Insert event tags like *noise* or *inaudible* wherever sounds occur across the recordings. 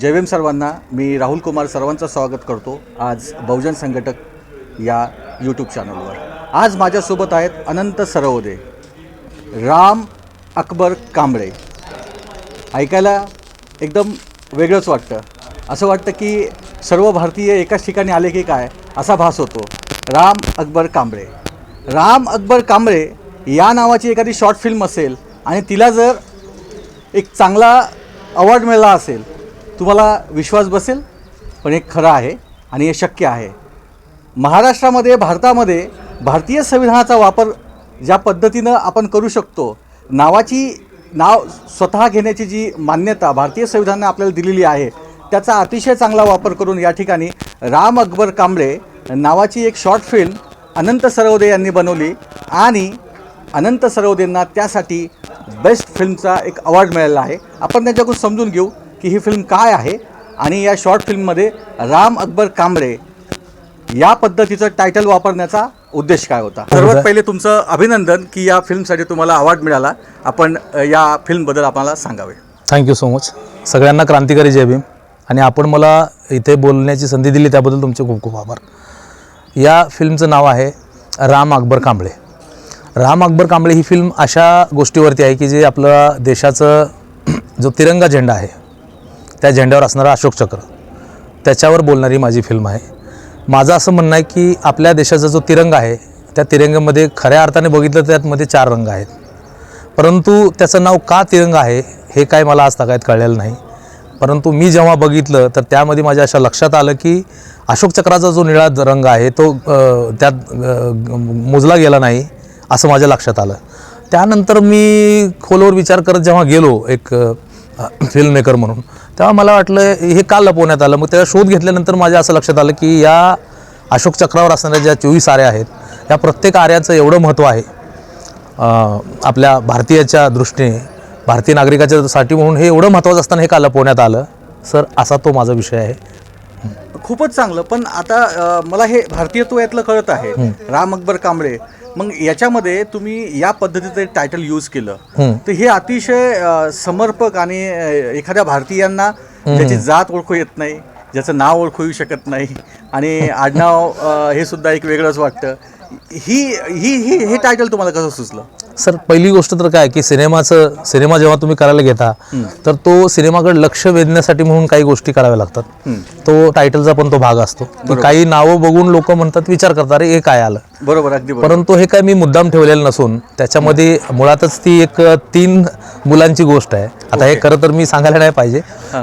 जयभीम सर्वांना मी राहुल कुमार सर्वांचं स्वागत करतो आज बहुजन संघटक या यूट्यूब चॅनलवर आज माझ्यासोबत आहेत अनंत सरवदे राम अकबर कांबळे. ऐकायला एकदम वेगळंच वाटतं. असं वाटतं की सर्व भारतीय एकाच ठिकाणी आले की काय असा भास होतो. राम अकबर कांबळे. राम अकबर कांबळे या नावाची एखादी शॉर्ट फिल्म असेल आणि तिला जर एक चांगला अवॉर्ड मिळाला असेल तुम्हाला विश्वास बसेल पण हे खरं आहे आणि हे शक्य आहे. महाराष्ट्रामध्ये भारतामध्ये भारतीय संविधानाचा वापर ज्या पद्धतीनं आपण करू शकतो नावाची नाव स्वतः घेण्याची जी मान्यता भारतीय संविधानाने आपल्याला दिलेली आहे त्याचा अतिशय चांगला वापर करून या ठिकाणी राम अकबर कांबळे नावाची एक शॉर्ट फिल्म अनंत सरवदे यांनी बनवली आणि अनंत सरवदेंना त्यासाठी बेस्ट फिल्मचा एक अवॉर्ड मिळालेला आहे. आपण त्यांच्याकडून समजून घेऊ की ही फिल्म काय आहे. आणि या शॉर्ट फिल्ममध्ये राम अकबर कांबळे या पद्धतीचं टायटल वापरण्याचा उद्देश काय होता? सर्वात पहिले तुमचं अभिनंदन की या फिल्मसाठी तुम्हाला अवॉर्ड मिळाला. आपण या फिल्मबद्दल आपल्याला सांगावे. थँक्यू सो मच सगळ्यांना क्रांतिकारी जय भीम. आणि आपण मला इथे बोलण्याची संधी दिली त्याबद्दल तुमचे खूप खूप आभार. या फिल्मचं नाव आहे राम अकबर कांबळे. राम अकबर कांबळे ही फिल्म अशा गोष्टीवरती आहे की जे आपलं देशाचं *clears throat* जो तिरंगा झेंडा आहे त्या झेंड्यावर असणारा अशोक चक्र. त्याच्यावर बोलणारी माझी फिल्म आहे. माझं असं म्हणणं आहे की आपल्या देशाचा जो तिरंगा आहे त्या तिरंगामध्ये खऱ्या अर्थाने बघितलं तर त्यातमध्ये चार रंग आहेत. परंतु त्याचं नाव का तिरंगा आहे हे काय मला आज तगायत कळलेलं नाही. परंतु मी जेव्हा बघितलं तर त्यामध्ये माझ्या अशा लक्षात आलं की अशोक चक्राचा जो निळा रंग आहे तो त्यात ग- मोजला गेला नाही. असं माझ्या लक्षात आलं. त्यानंतर मी खोलवर विचार करत जेव्हा गेलो एक फिल्म मेकर म्हणून तेव्हा मला वाटलं हे का लपवण्यात आलं? मग त्याचा शोध घेतल्यानंतर माझ्या असं लक्षात आलं की या अशोक चक्रावर असणाऱ्या ज्या चोवीस आऱ्या आहेत या प्रत्येक आऱ्याचं एवढं महत्त्व आहे. आपल्या भारतीयाच्या दृष्टीने भारतीय नागरिकाच्या साठी म्हणून हे एवढं महत्त्वाचं असताना हे का लपवण्यात आलं? सर असा तो माझा विषय आहे. खूपच चांगलं. पण आता मला हे भारतीयत्व यातलं कळत आहे. राम अकबर कांबळे. मग याच्यामध्ये तुम्ही या पद्धतीचं टायटल यूज केलं. तर हे अतिशय समर्पक आणि एखाद्या भारतीयांना ज्याची जात ओळखू येत नाही ज्याचं नाव ओळखू येऊ शकत नाही आणि *laughs* आडनाव हे सुद्धा एक वेगळंच वाटतं. ही ही ही हे टायटल तुम्हाला कसं सुचलं? सर पहिली गोष्ट तर काय की सिनेमाचं सिनेमा जेव्हा तुम्ही करायला घेता तर तो सिनेमाकडे लक्ष वेधण्यासाठी म्हणून काही गोष्टी कराव्या लागतात. तो टायटलचा पण तो भाग असतो. काही नावं बघून लोक म्हणतात विचार करतात अरे हे काय आलं? बरोबर अगदी बरोबर. परंतु हे काय मी मुद्दाम ठेवलेलं नसून त्याच्यामध्ये मुळातच ती एक तीन मुलांची गोष्ट आहे. आता हे खरं तर मी सांगायला नाही पाहिजे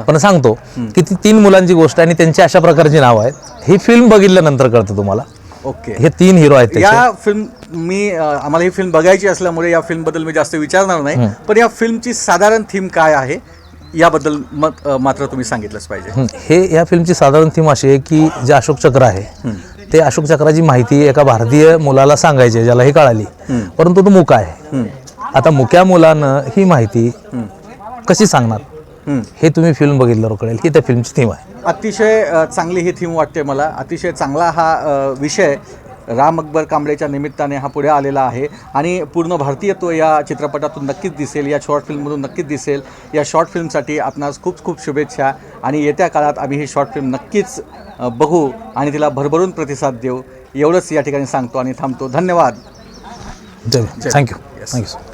पण सांगतो की ती तीन मुलांची गोष्ट आहे आणि त्यांची अशा प्रकारची नावं आहेत. ही फिल्म बघितल्यानंतर कळतं तुम्हाला. ओके. हे तीन हिरो आहेत त्याचे. या फिल्म मी अ, आम्हाला ही फिल्म बघायची असल्यामुळे या फिल्मबद्दल मी जास्त विचारणार नाही. पण या फिल्मची साधारण थीम काय आहे याबद्दल मत अ, मात्र तुम्ही सांगितलंच पाहिजे. हं, हे या फिल्मची साधारण थीम अशी आहे की जे अशोक चक्र आहे ते अशोक चक्राची माहिती एका भारतीय मुलाला सांगायची आहे, ज्याला ही कळाली. परंतु तो मुका आहे. आता मुक्या मुलानं ही माहिती कशी सांगणार? हं. हे तुम्ही फिल्म बघितल्यावर कळेल ही त्या फिल्मची थीम आहे. अतिशय चांगली ही थीम वाटते मला. अतिशय चांगला हा विषय राम अकबर कांबळेच्या निमित्ताने हा पुढे आलेला आहे. आणि पूर्ण भारतीयत्व या चित्रपटातून नक्कीच दिसेल या शॉर्ट फिल्ममधून नक्कीच दिसेल. या शॉर्ट फिल्मसाठी आपणास खूप खूप शुभेच्छा. आणि येत्या काळात आम्ही ही शॉर्ट फिल्म नक्कीच बघू आणि तिला भरभरून प्रतिसाद देऊ. एवढंच या ठिकाणी सांगतो आणि थांबतो. धन्यवाद. Thank you thank you